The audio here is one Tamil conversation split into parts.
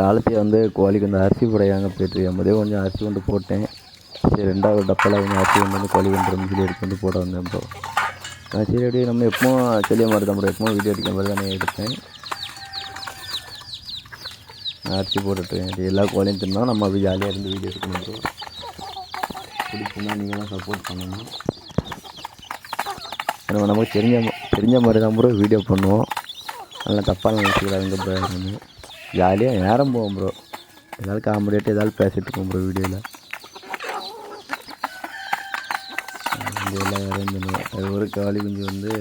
காலத்தையே வந்து கோழிக்கு வந்து அரிசி போடையாங்க போயிட்டு முதே கொஞ்சம் அரிசி கொண்டு போட்டேன். சரி ரெண்டாவது டப்பாவில் கொஞ்சம் அரிசி கொண்டு வந்து கோழி கொண்டு சொல்லி எடுத்து வந்து போட வந்தேன் இப்போ நான் சரி அப்படியே நம்ம எப்பவும் செல்லிய மாதிரி தான் எப்பவும் வீடியோ எடுக்கிற மாதிரி தானே எடுப்பேன். அரிசி போட்டுட்டு எல்லா கோழியும் தின்னா நம்ம அப்படி ஜாலியாக இருந்து வீடியோ எடுக்கணும் ப்ரோ. பிடிச்சுன்னா நீங்களும் சப்போர்ட் பண்ணணும் நம்ம நமக்கு தெரிஞ்ச தெரிஞ்ச மாதிரி தான் ப்ரோ வீடியோ பண்ணுவோம். நல்லா தப்பாக நினச்சிக்கிறாங்க ப்ரோ ஜாலியாக நேரம் போவோம் ப்ரோ ஏதாவது காமெடியாட்டு ஏதாவது பேசிகிட்டு இருக்கோம் ப்ரோ வீடியோவில் எல்லாம் அரேஞ்ச் பண்ணுவேன் அது ஒரு கோழி குஞ்சு வந்து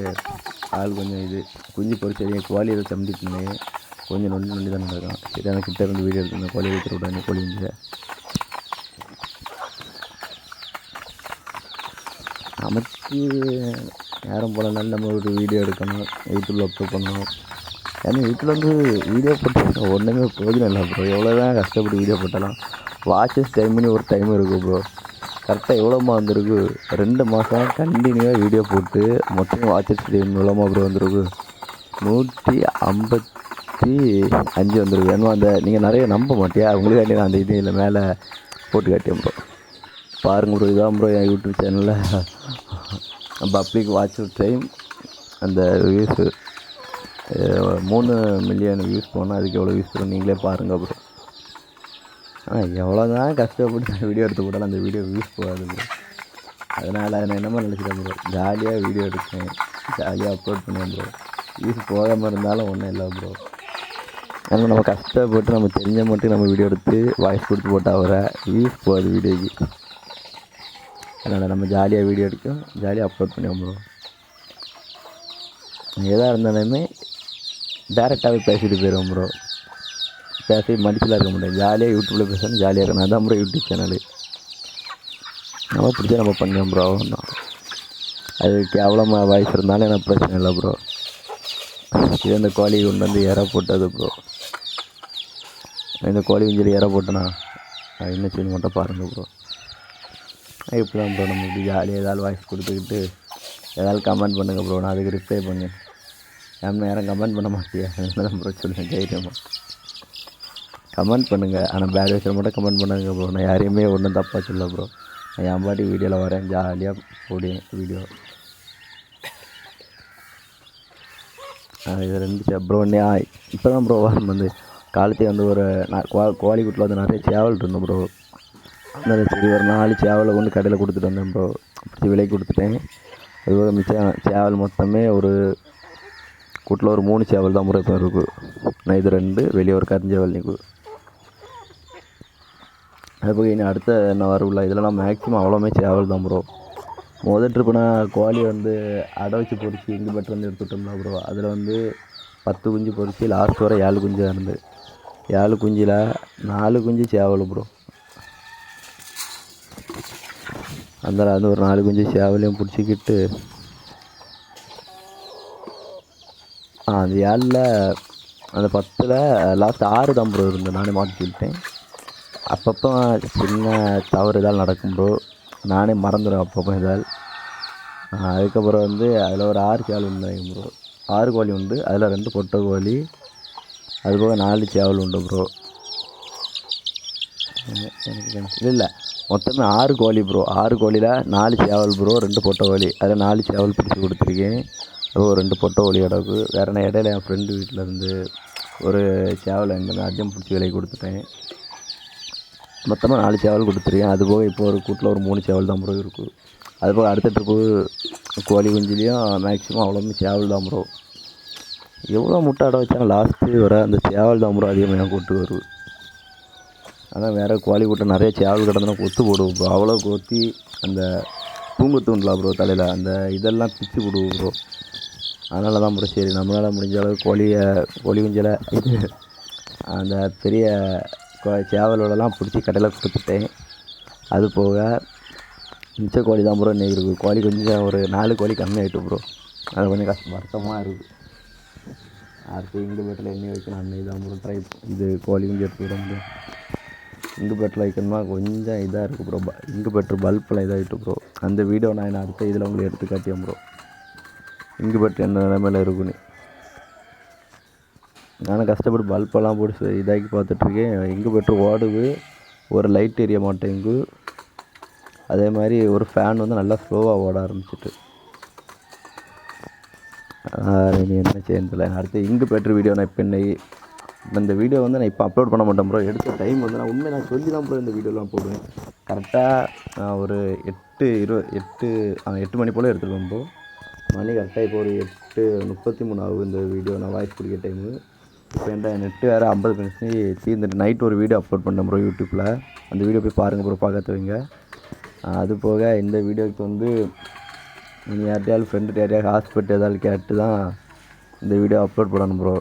ஆள் கொஞ்சம் இது குஞ்சு பொறிச்சு என் கோழி எதை தம்பிட்டு கொஞ்சம் நொண்டி நொண்டி தான் நடக்கும். சரி எனக்கு கிட்ட இருந்து வீடியோ எடுத்துருந்தேன் கோழி வைக்கிற விடாங்க கோழி குஞ்சு நமக்கு நேரம் போலனாலும் நம்ம ஒரு வீடியோ எடுக்கணும். யூடியூப்பில் அப்லோட் பண்ணணும். ஏன்னா வீட்டில் வந்து வீடியோ போட்டு ஒன்றுமே பிரயோஜனம் இல்லை ப்ரோ. எவ்வளோ தான் கஷ்டப்பட்டு வீடியோ போட்டாலும் வாட்சஸ் டைம்னு ஒரு டைம் இருக்குது ப்ரோ. கரெக்டாக எவ்வளோமா வந்திருக்கு? ரெண்டு மாதம் கண்டினியூவாக வீடியோ போட்டு மொத்தம் வாட்சஸ் டைம் எவ்வளோமா ப்ரோ வந்திருக்கு. நூற்றி ஐம்பத்தி அஞ்சு வந்துருக்கு. ஏன்னா அந்த நீங்கள் நிறைய நம்ப மாட்டியா? உங்களுக்காண்டி நான் அந்த இது இல்லை மேலே போட்டு காட்டியேன் ப்ரோ. பாருங்க ப்ரோ இதான் ப்ரோ என் யூடியூப் சேனலில் பப்ளிக் வாட்ச் டைம் அந்த வியூஸு மூணு மில்லியன் வியூஸ் போனால் அதுக்கு எவ்வளோ வியூஸ் வரும்? நீங்களே பாருங்கள் ப்ரோ ஆனால் எவ்வளோ தான் கஷ்டப்பட்டு வீடியோ எடுத்து போட்டாலும் அந்த வீடியோ வியூஸ் போகாது ப்ரோ அதனால் நான் என்னமோ நினச்சிட்டேன் ப்ரோ ஜாலியாக வீடியோ எடுத்தேன் ஜாலியாக அப்லோட் பண்ணேன் ப்ரோ வியூஸ் போகாமல் இருந்தாலும் ஒன்றும் இல்லை ப்ரோ ஏன்னா நம்ம கஷ்டப்பட்டு நம்ம தெரிஞ்ச மட்டும் நம்ம வீடியோ எடுத்து வாய்ஸ் கொடுத்து போட்டால் வர வியூஸ் போகாது வீடியோக்கு அதனால் நம்ம ஜாலியாக வீடியோ எடுக்கும் ஜாலியாக அப்லோட் பண்ணுவோம் ப்ரோ எதாக இருந்தாலுமே டேரெக்டாகவே பேசிட்டு போயிடுவோம் ப்ரோ பேசி மடிச்சலாம் இருக்க முடியாது. ஜாலியாக யூடியூப்பில் பேசணும் ஜாலியாக இருக்கணும். அதான் ப்ரோ யூடியூப் சேனலு நம்ம பிடிச்சா நம்ம பண்ணோம் ப்ரோ ஒன்றும் அது கேவலமாக வாய்ஸ் இருந்தாலும் எனக்கு பிரச்சனை இல்லை ப்ரோ இது இந்த கோழி கொண்டு வந்து இற போட்டது ப்ரோ இந்த கோழி குஞ்சலி இற போட்டேனா? அது என்ன செய்யணும் மட்டும் பாருங்கள் ப்ரோ இப்படி தான் ப்ரோ நம்ம இப்படி ஜாலியாக ஏதாவது வாய்ஸ் கொடுத்துக்கிட்டு ஏதாவது கமெண்ட் பண்ணுங்கள் ப்ரோ நான் அதுக்கு ரிப்ளை பண்ணு நம்ம யாரும் கமெண்ட் பண்ண மாட்டியா? அதனால ப்ரோ சொல்லுங்கள் தைரியமாக கமெண்ட் பண்ணுங்கள் ஆனால் பேட் விஷயம் மட்டும் கமெண்ட் பண்ணுங்க ப்ரோ நான் யாரையுமே ஒன்றும் தப்பாக சொல்ல ப்ரோ நான் என் பாட்டி வீடியோவில் வரேன். ஜாலியாக போடுவேன் வீடியோ இது ரெண்டு ப்ரோ இப்போ தான் ப்ரோ வந்து காலத்தே வந்து ஒரு நான் கோ- கோழிக்குட்டில் வந்து நிறைய சேவல் இருந்தோம் ப்ரோ அந்த சரி ஒரு நாலு சேவலை கொண்டு கடையில் கொடுத்துட்டு வந்தேன் ப்ரோ பிடிச்சி விலைக்கு கொடுத்துட்டேன். அதுபோக மிச்சம் சேவல் மொத்தமே ஒரு கூட்டில் ஒரு மூணு சேவல் தான் ப்ரோ இப்போ இருக்குது இது ரெண்டு வெளியே ஒரு கரிஞ்சேவல் நிற்கு அப்போ இனி அடுத்த என்ன வரவுள்ள இதெல்லாம் மேக்ஸிமம் அவ்வளோமே சேவல் தான் ப்ரோ முதல் ட்ரிப்பு நான் கோழி வந்து அடை வச்சு பொரிச்சு இங்கு பெட்டர் வந்து எடுத்துட்டோம்னா ப்ரோ அதில் வந்து பத்து குஞ்சு பொரிச்சு லாஸ்ட் வர ஏழு குஞ்சு இருந்து. ஏழு குஞ்சில் நாலு குஞ்சு சேவல் ப்ரோ அந்த அது ஒரு நாலு குஞ்சு சேவலையும் பிடிச்சிக்கிட்டு ஆ அந்த ஏழில் அந்த பத்தில் லாஸ்ட் ஆறு தான் ப்ரோ இருந்தேன் நானே மாட்டிக்கிட்டேன் அப்பப்போ சின்ன தவறு ஏதாவது நடக்கும் ப்ரோ நானே மறந்துடுவேன் அப்பப்போ இதால் அதுக்கப்புறம் வந்து அதில் ஒரு ஆறு சேவல் உண்டு ப்ரோ ஆறு கோழி உண்டு. அதில் ரெண்டு பொட்டை கோழி. அதுபோக நாலு சேவல் உண்டு ப்ரோ இல்லை இல்லை. மொத்தமே ஆறு கோழி ப்ரோ ஆறு கோழியில் நாலு சேவல் ப்ரோ ரெண்டு பொட்டை கோழி. அதில் நாலு சேவல் பிடிச்சி கொடுத்துருக்கேன். அதுவும் ரெண்டு பொட்டை கோழி கிடக்கு. வேறு நான் இடையில என் ஃப்ரெண்டு வீட்டில் இருந்து ஒரு சேவல் எங்கேருந்து அர்ஜென்ட் பிடிச்சி விலைக்கு கொடுத்துட்டேன். மொத்தமாக நாலு சேவல் கொடுத்துருக்கேன். அதுபோக இப்போ ஒரு கூட்டில் ஒரு மூணு சேவல் தான் ப்ரோ இருக்குது அதுபோக அடுத்த ட்ரிப்பு கோழி குஞ்சிலையும் மேக்ஸிமம் அவ்வளோமே சேவல் தான் ப்ரோ எவ்வளோ முட்டை அடை வச்சாலும் லாஸ்ட்டு வர அந்த சேவல் தான் ப்ரோ அதிகமாக கூட்டு வருது ஆனால் வேறு கோழி கூட்டம் நிறைய சேவல் கிடந்தனா கொத்து போடுவோம் ப்ரோ அவ்வளோ கொத்தி அந்த பூங்கு தூண்டலாம் ப்ரோ தலையில் அந்த இதெல்லாம் பிச்சு போடுவோம் ப்ரோ அதனால தான் ப்ரோ சரி நம்மளால் முடிஞ்ச அளவு கோழியை கோழி குஞ்சில் இது அந்த பெரிய கோ- சேவலோடலாம் பிடிச்சி கடையில் கொடுத்துட்டேன். அது போக மிச்ச கோழி தான் ப்ரோ இன்னைக்கு இருக்குது கோழி கொஞ்சம் ஒரு நாலு கோழி கம்மியாகிட்டு ப்ரோ அது கொஞ்சம் கஷ்டம் வருத்தமாக இருக்குது அடுத்து இங்கு பேட்டில் எண்ணெய் வைக்கணும். அன்னைக்கு தான் ப்ரோ ட்ரை இது கோழி குஞ்சு எடுத்து விட முடியும். இங்கு பேட்டில் வைக்கணுமா கொஞ்சம் இதாக இருக்குது ப்ரோ இங்கு பெட்ரு பல்பெலாம் இதாகிட்டு ப்ரோ அந்த வீடியோ நான் என்ன அடுத்த இதில் உங்களுக்கு எடுத்து காட்டியேன் ப்ரோ இங்கு பெட்டு என்ன நிலமையில இருக்குன்னு. நானும் கஷ்டப்பட்டு பல்பெல்லாம் போட்டு இதாக்கி பார்த்துட்ருக்கேன். எங்கே பெட்ரு ஓடுது. ஒரு லைட் எரிய மாட்டேங்குது அதே மாதிரி ஒரு ஃபேன் வந்து நல்லா ஸ்லோவாக ஓட ஆரம்பிச்சிட்டு. என்ன செய்யணும் அடுத்து இங்கு பெட்ரு வீடியோ நான் இப்போ இன்னைக்கு இந்த வீடியோ வந்து நான் இப்போ அப்லோட் பண்ண மாட்டேன் ப்ரோ எடுத்த டைம் வந்து நான் உண்மை நான் சொல்லி தான் ப்ரோ இந்த வீடியோலாம் போடுவேன். கரெக்டாக ஒரு எட்டு இரு எட்டு எட்டு மணி போல் எடுத்துருவேன் ப்ரோ மணி கரெக்டாக இப்போ ஒரு எட்டு முப்பத்தி மூணு ஆகும் இந்த வீடியோ. நான் வாய்ஸ் பிடிக்க டைமு இப்போ என்ன நெட்டு வேறு ஐம்பது நிமிஷம் தீர்ந்துட்டு நைட் ஒரு வீடியோ அப்லோட் பண்ணேன் ப்ரோ யூடியூப்பில் அந்த வீடியோ போய் பாருங்கள் ப்ரோ பார்க்கறதுவங்க அது போக இந்த வீடியோக்கு வந்து நீங்கள் யார்ட்டையாவது ஃப்ரெண்டு யாரையாவது ஹாஸ்பிட்டல் ஏதாவது கேட்டு தான் இந்த வீடியோ அப்லோட் பண்ணணும் ப்ரோ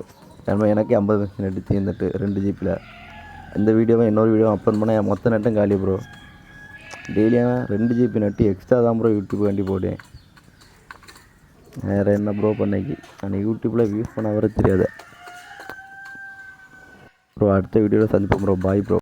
ஏன்னா எனக்கே ஐம்பது நிமிஷம் நெட்டு தீர்ந்துட்டு ரெண்டு ஜிபியில் இந்த வீடியோவை இன்னொரு வீடியோ அப்லோட் பண்ணால் என் மொத்த நெட்டும் காலி ப்ரோ டெய்லியும் ரெண்டு ஜிபி நெட்டு எக்ஸ்ட்ரா தான் ப்ரோ யூடியூப் வேண்டி போட்டேன். வேறு என்ன ப்ரோ பண்ணைக்கு நான் யூடியூப்பில் யூஸ் பண்ண வர தெரியாது. ப்ரோ அடுத்த வீடியோவில் சந்திப்போம் ப்ரோ பாய் ப்ரோ